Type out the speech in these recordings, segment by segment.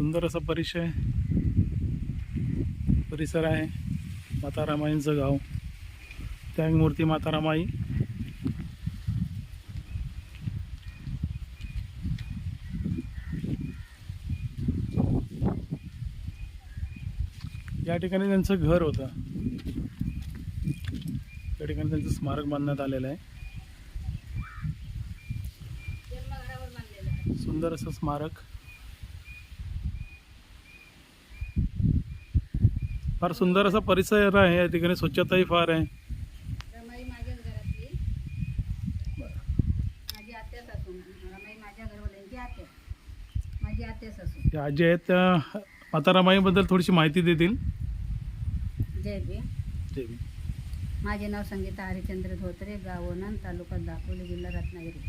सुंदर असा परिचय. परिसर आहे माता रामाईंचं गाव. त्यागमूर्ती माता रामाई. या ठिकाणी त्यांचं घर होतं. त्या ठिकाणी त्यांचं स्मारक बांधण्यात आलेलं आहे. सुंदर असं स्मारक. फार सुंदर असा परिसर आहे या ठिकाणी स्वच्छताही फार आहे. रमाई माझ्याच घरातली. माझी आत्या सासू रमाई माझ्या घरवाल्यांची आत्या. माझी आत्या सासू. या आजी आहेत त्या माता रामाईबद्दल थोडीशी माहिती देतील. जय. माझे नाव संगीता हरिचंद्र धोत्रे गाव ओनन तालुका दापोली जिल्हा रत्नागिरी.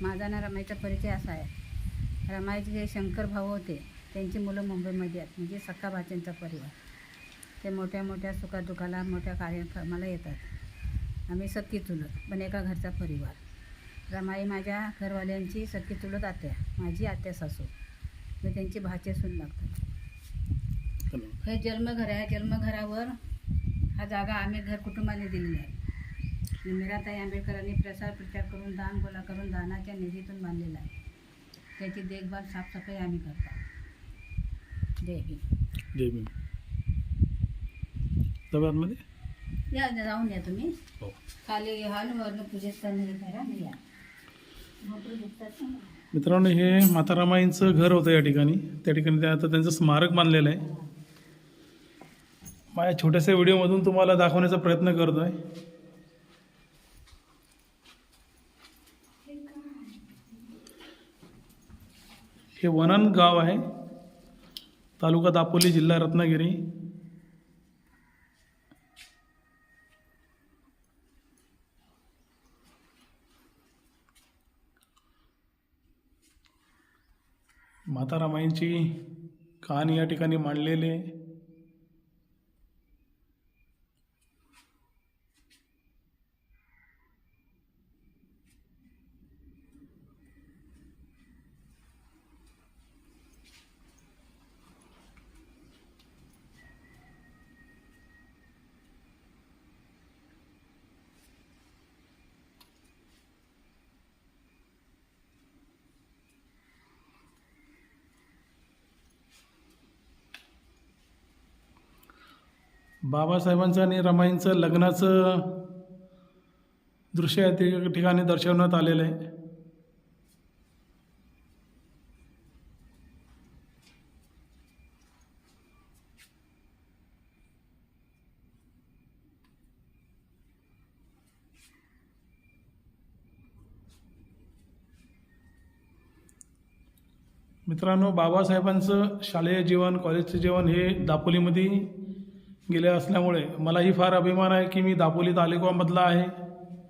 माझा ना रमाईचा परिचय असा आहे. रमाईचे जे शंकर भाऊ होते. त्यांची मुलं मुंबईमध्ये आहेत. म्हणजे सख्खा भाच्यांचा परिवार. ते मोठ्या मोठ्या सुखादुखाला मोठ्या कार्यक्रमाला येतात. आम्ही सख्खी चुलत पण एका घरचा परिवार. रमाई माझ्या घरवाल्यांची सख्खी चुलत आत्या माझी आत्या सासू. मी त्यांची भाचे सून लागतात. हे जन्मघर आहे जन्मघरावर हा जागा आम्ही घर कुटुंबाने दिलेली आहे. मीराताई आंबेडकरांनी प्रसार प्रचार करून दान गोळा करून दानाच्या निधीतून बांधलेला आहे. त्याची देखभाल साफसफाई आम्ही करतो. देवी जय भीम. जाऊन या तुम्ही. हो. खाली हॉल वरनं पूजेत करणारे करा आणि या. भरपूर दिसतात ना. मित्रांनो हे माता रामाईंचं घर होतं या ठिकाणी. त्या ठिकाणी आता त्यांचं स्मारक बांधलेलं आहे. माझ्या छोट्याशा व्हिडिओमधून तुम्हाला दाखवण्याचा प्रयत्न करतो आहे हे वनन गाव आहे. तालुका दापोली जिल्हा रत्नागिरी. माता रामाईंची कहाणी या ठिकाणी मांडलेली बाबासाहेबांचं आणि रमाईंचं लग्नाचं दृश्य या ते ठिकाणी दर्शवण्यात आलेलं आहे. मित्रांनो बाबासाहेबांचं शालेय जीवन कॉलेजचं जीवन हे दापोलीमध्ये गेले असल्यामुळे मलाही फार अभिमान आहे की मी दापोली तालुक्यामधला आहे.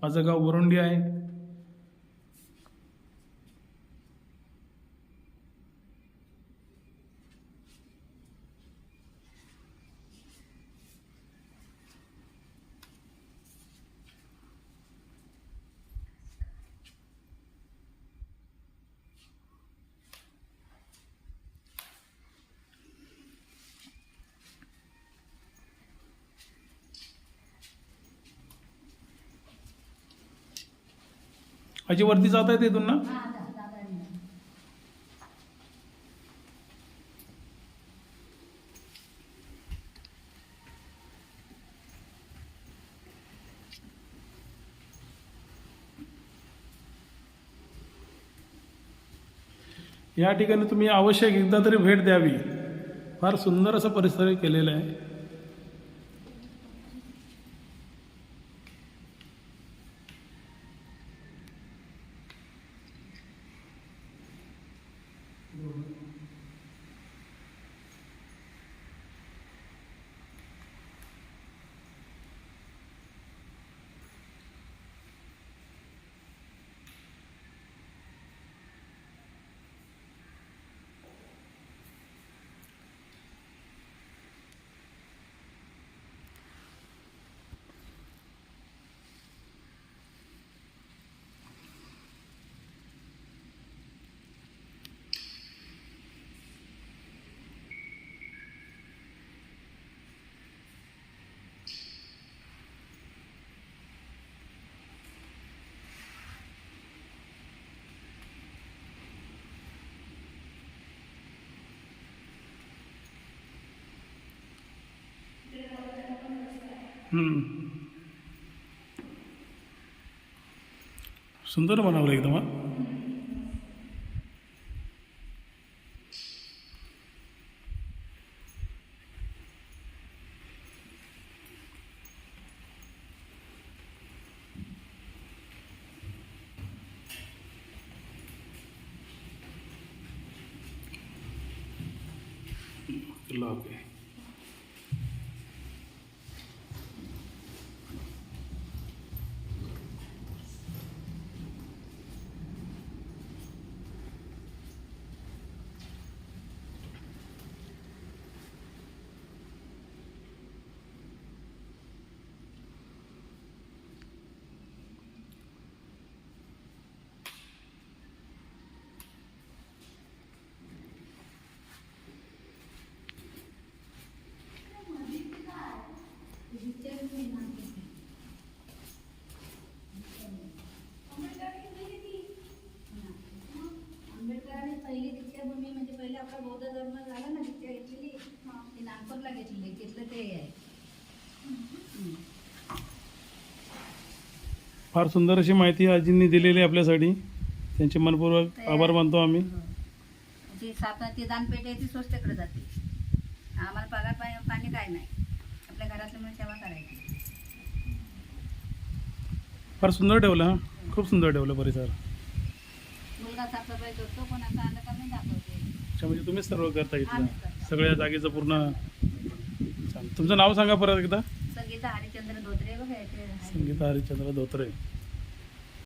माझं गाव वरुंडी आहे. अजी वरती जात आहे इथून ना? या ठिकाणी तुम्ही आवश्यक एकदा तरी भेट द्यावी. फार सुंदर असं परिसर केलेलं आहे. Mm-hmm. सुंदर बनवलं एकदम हा लॉक आहे आंबेडकरांनी पहिली दीक्षाभूमी म्हणजे पहिले आपला बौद्ध धर्म झाला ना दीक्षा घेतलेली ती नागपूरला घेतलेली तिथलं ते आहे. फार सुंदर अशी माहिती आजींनी दिलेली आहे आपल्यासाठी. त्यांचे मनपूर्वक आभार मानतो आम्ही. जी सात ती दानपेटी आहे ती स्वस्ताकडे जाते आम्हाला पगार पाणी काय नाही. आपल्या घरातल्या म्हणून सेवा करायची. फार सुंदर ठेवलं हा. खूप सुंदर ठेवलं परिसर. मुलगा साफसफाई करतो पण आता आलं का मी दाखवते अच्छा म्हणजे तुम्हीच सर्व करता आम्हीच करतो. सगळ्या जागेचं पूर्ण चालेल. तुमचं नाव सांगा परत एकदा संगीता हरिचंद्र धोत्रे बघा इथे. संगीता हरिश्चंद्र धोत्रे